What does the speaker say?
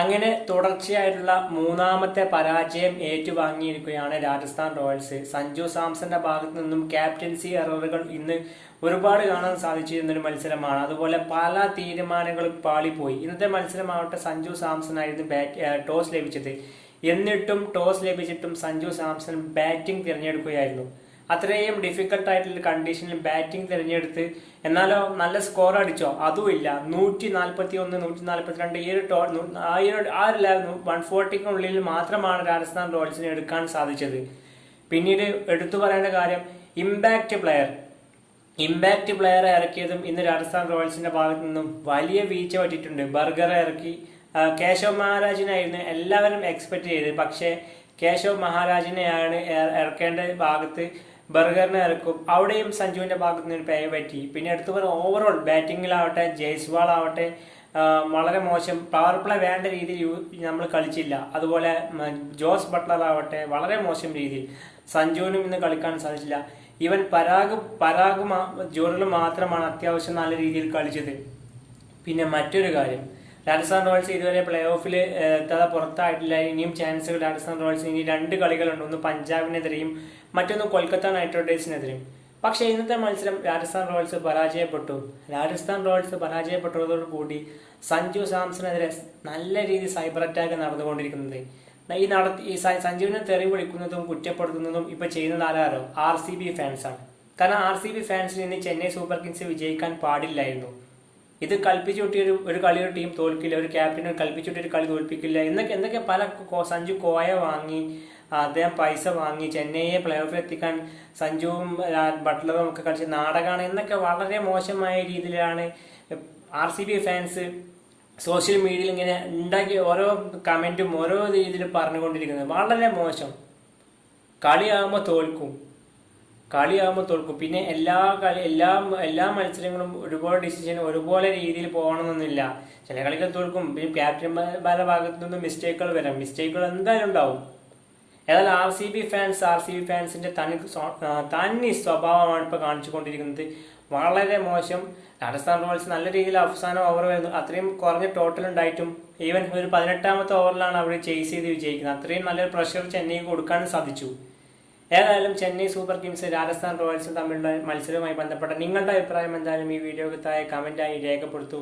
അങ്ങനെ തുടർച്ചയായിട്ടുള്ള മൂന്നാമത്തെ പരാജയം ഏറ്റുവാങ്ങിയിരിക്കുകയാണ് രാജസ്ഥാൻ റോയൽസ്. സഞ്ജു സാംസന്റെ ഭാഗത്തു നിന്നും ക്യാപ്റ്റൻസി എററുകൾ ഇന്ന് ഒരുപാട് കാണാൻ സാധിച്ചിരുന്നൊരു മത്സരമാണ്. അതുപോലെ പല തീരുമാനങ്ങളും പാളിപ്പോയി. ഇന്നത്തെ മത്സരമാവട്ടെ സഞ്ജു സാംസൺ ആയിരുന്നു ബാറ്റ് ടോസ് ലഭിച്ചത്. എന്നിട്ടും ടോസ് ലഭിച്ചിട്ടും സഞ്ജു സാംസൺ ബാറ്റിംഗ് തിരഞ്ഞെടുക്കുകയായിരുന്നു. അത്രയും ഡിഫിക്കൽട്ട് ആയിട്ടുള്ള കണ്ടീഷനിൽ ബാറ്റിംഗ് തിരഞ്ഞെടുത്ത് എന്നാലോ നല്ല സ്കോർ അടിച്ചോ? അതുമില്ല നൂറ്റി നാൽപ്പത്തി ഒന്ന് നൂറ്റി നാൽപ്പത്തി രണ്ട് ഈ ഒരു ടോ ആ ഒരു ആ ഒരു വൺ ഫോർട്ടിക്കുള്ളിൽ മാത്രമാണ് രാജസ്ഥാൻ റോയൽസിന് എടുക്കാൻ സാധിച്ചത്. പിന്നീട് എടുത്തു പറയേണ്ട കാര്യം ഇമ്പാക്റ്റ് പ്ലെയർ ഇമ്പാക്റ്റ് പ്ലെയർ ഇറക്കിയതും ഇന്ന് രാജസ്ഥാൻ റോയൽസിന്റെ ഭാഗത്തു നിന്നും വലിയ വീഴ്ച പറ്റിയിട്ടുണ്ട്. ബർഗർ ഇറക്കി. കേശവ് മഹാരാജിനായിരുന്നു എല്ലാവരും എക്സ്പെക്ട് ചെയ്തത്. പക്ഷേ കേശവ് മഹാരാജിനെയാണ് ഇറ- ഇറക്കേണ്ട ഭാഗത്ത് ബർഗറിനെ ഇറക്കും അവിടെയും സഞ്ജുവിന്റെ ഭാഗത്തു നിന്ന് ഒരു പേ പറ്റി. പിന്നെ എടുത്തു പറഞ്ഞ ഓവറോൾ ബാറ്റിങ്ങിലാവട്ടെ ജയ്സ്വാൾ ആവട്ടെ വളരെ മോശം പവർ പ്ലേ വേണ്ട രീതിയിൽ നമ്മൾ കളിച്ചില്ല. അതുപോലെ ജോസ് ബട്ട്ലർ ആവട്ടെ വളരെ മോശം രീതിയിൽ. സഞ്ജുവിനും ഇന്ന് കളിക്കാൻ സാധിച്ചില്ല. ഇവൻ പരാഗ് പരാഗ് ജോറിൽ മാത്രമാണ് അത്യാവശ്യം നല്ല രീതിയിൽ കളിച്ചത്. പിന്നെ മറ്റൊരു കാര്യം. രാജസ്ഥാൻ റോയൽസ് ഇതുവരെ പ്ലേ ഓഫിൽ എത്താതെ പുറത്തായിട്ടില്ല. ഇനിയും ചാൻസുകൾ രാജസ്ഥാൻ റോയൽസ് ഇനി രണ്ട് കളികളുണ്ട്. ഒന്ന് പഞ്ചാബിനെതിരെയും മറ്റൊന്ന് കൊൽക്കത്ത നൈറ്റ് റൈഡേഴ്സിനെതിരെയും പക്ഷേ ഇന്നത്തെ മത്സരം രാജസ്ഥാൻ റോയൽസ് പരാജയപ്പെട്ടു. രാജസ്ഥാൻ റോയൽസ് പരാജയപ്പെട്ടതോടുകൂടി സഞ്ജു സാംസണെതിരെ നല്ല രീതിയിൽ സൈബർ അറ്റാക്ക് നടന്നുകൊണ്ടിരിക്കുന്നത്. ഈ നടത്തി ഈ സഞ്ജുവിനെ തെറി വിളിക്കുന്നതും കുറ്റപ്പെടുത്തുന്നതും ഇപ്പൊ ചെയ്യുന്നത് ആരാരോ? ആർ സി ബി ഫാൻസാണ് കാരണം ആർ സി ബി ഫാൻസിന് ഇന്ന് ചെന്നൈ സൂപ്പർ കിങ്സ് വിജയിക്കാൻ പാടില്ലായിരുന്നു. ഇത് കൽപ്പിച്ചുകൂട്ടി ഒരു ഒരു കളി ഒരു ടീം തോൽക്കില്ല ഒരു ക്യാപ്റ്റനെ കൽപ്പിച്ചുകൂട്ടി ഒരു കളി തോൽപ്പിക്കില്ല എന്നൊക്കെ എന്തൊക്കെ പല സഞ്ജു കോയ വാങ്ങി അദ്ദേഹം പൈസ വാങ്ങി ചെന്നൈയെ പ്ലേ ഓഫിൽ എത്തിക്കാൻ സഞ്ജുവും ബട്ട്ലറും ഒക്കെ കളിച്ച് നാടകമാണ് എന്നൊക്കെ വളരെ മോശമായ രീതിയിലാണ് R C B fans social മീഡിയയിൽ ഇങ്ങനെ ഉണ്ടാക്കി ഓരോ കമന്റും ഓരോ രീതിയിൽ പറഞ്ഞുകൊണ്ടിരിക്കുന്നത്. വളരെ മോശം. കളിയാകുമ്പോൾ തോൽക്കും. കളിയാകുമ്പോൾ തോൽക്കും. പിന്നെ എല്ലാ കളി എല്ലാ എല്ലാ മത്സരങ്ങളും ഒരുപോലെ ഡിസിഷൻ ഒരുപോലെ രീതിയിൽ പോകണമെന്നില്ല ചില കളികൾ തോൽക്കും. പിന്നെ ക്യാപ്റ്റന്മാരുടെ ഭാഗത്തു നിന്നും മിസ്റ്റേക്കുകൾ വരാം. മിസ്റ്റേക്കുകൾ എന്തായാലും ഉണ്ടാവും. ഏതായാലും R C B fans R C B ഫാൻസിന്റെ തനി തനി സ്വഭാവമാണ് ഇപ്പോൾ കാണിച്ചുകൊണ്ടിരിക്കുന്നത്. വളരെ മോശം. രാജസ്ഥാൻ റോയൽസ് നല്ല രീതിയിൽ അവസാനം ഓവർ വരുന്നു. അത്രയും കുറഞ്ഞ ടോട്ടൽ ഉണ്ടായിട്ടും ഈവൻ ഒരു പതിനെട്ടാമത്തെ ഓവറിലാണ് അവർ ചേസ് ചെയ്ത് വിജയിക്കുന്നത്. അത്രയും നല്ലൊരു പ്രഷർ ചെന്നൈക്ക് കൊടുക്കാനും സാധിച്ചു. ഏതായാലും ചെന്നൈ സൂപ്പർ കിങ്സ് രാജസ്ഥാൻ റോയൽസും തമ്മിലുള്ള മത്സരവുമായി ബന്ധപ്പെട്ട നിങ്ങളുടെ അഭിപ്രായം എന്തായാലും ഈ വീഡിയോക്ക് താഴെ കമന്റായി രേഖപ്പെടുത്തൂ.